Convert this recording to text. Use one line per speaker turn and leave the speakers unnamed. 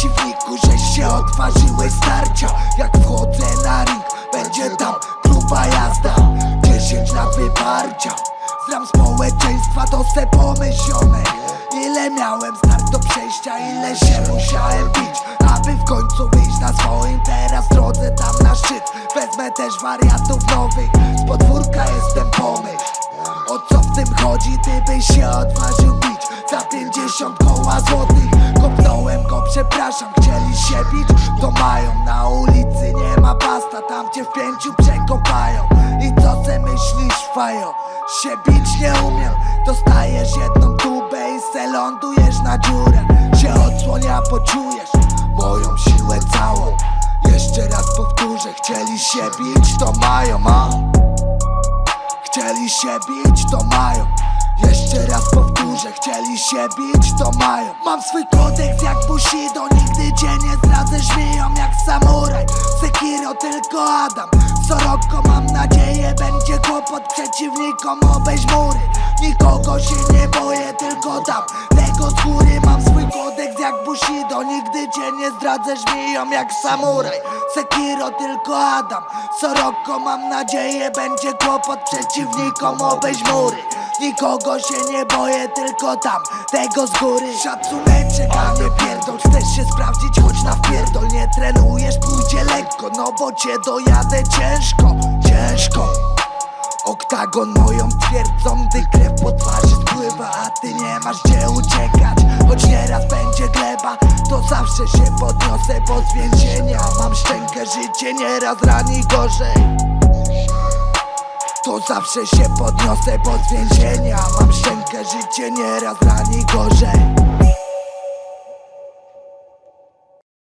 przeciwniku, że się odważyłeś starcia. Jak wchodzę na ring, będzie tam gruba jazda. Dziesięć lat wyparcia. Znam społeczeństwa do se pomyślone. Ile miałem przejścia, ile się musiałem bić Aby w końcu wyjść na swoim. Teraz drodze tam na szczyt Wezmę też wariatów nowych. Z podwórka jestem pomyśl. O co w tym chodzi, ty byś się odważył bić Za 50 koła złotych Kopnąłem go, przepraszam, chcieli się bić To mają na ulicy, nie ma basta Tam cię w pięciu przekopają. I co se myślisz, fajo? Się bić nie umiem Dostajesz jedną tubę i se lądujesz na dziurę poczujesz? Moją siłę całą. Jeszcze raz powtórzę, chcieli się bić, to mają, a? Chcieli się bić, to mają. Jeszcze raz powtórzę, chcieli się bić, to mają. Mam swój kodeks jak Bushido, nigdy cię nie zdradzę. Żmiją jak samuraj, Sekiro tylko Adam. Soroko mam nadzieję, będzie kłopot przeciwnikom Obejść mury, nikogo się nie boję, tylko dam Bushido Nigdy cię nie zdradzę, żmiją jak samuraj. Sekiro tylko Adam. Soroko mam nadzieję, będzie kłopot przeciwnikom Obejść mury. Nikogo się nie boję, tylko tam Tego z góry. Szacuneczek, a nie pierdol. Chcesz się sprawdzić, chodź na wpierdol. Nie trenujesz, pójdzie lekko No bo cię dojadę ciężko Ciężko. Oktagon moją twierdzą, gdy krew po twarzy spływa A ty nie masz gdzie uciekać Zawsze się podniosę, bo z więzienia. Mam szczękę, życie nieraz rani gorzej. To zawsze się podniosę, bo z więzienia. Mam szczękę, życie nieraz rani gorzej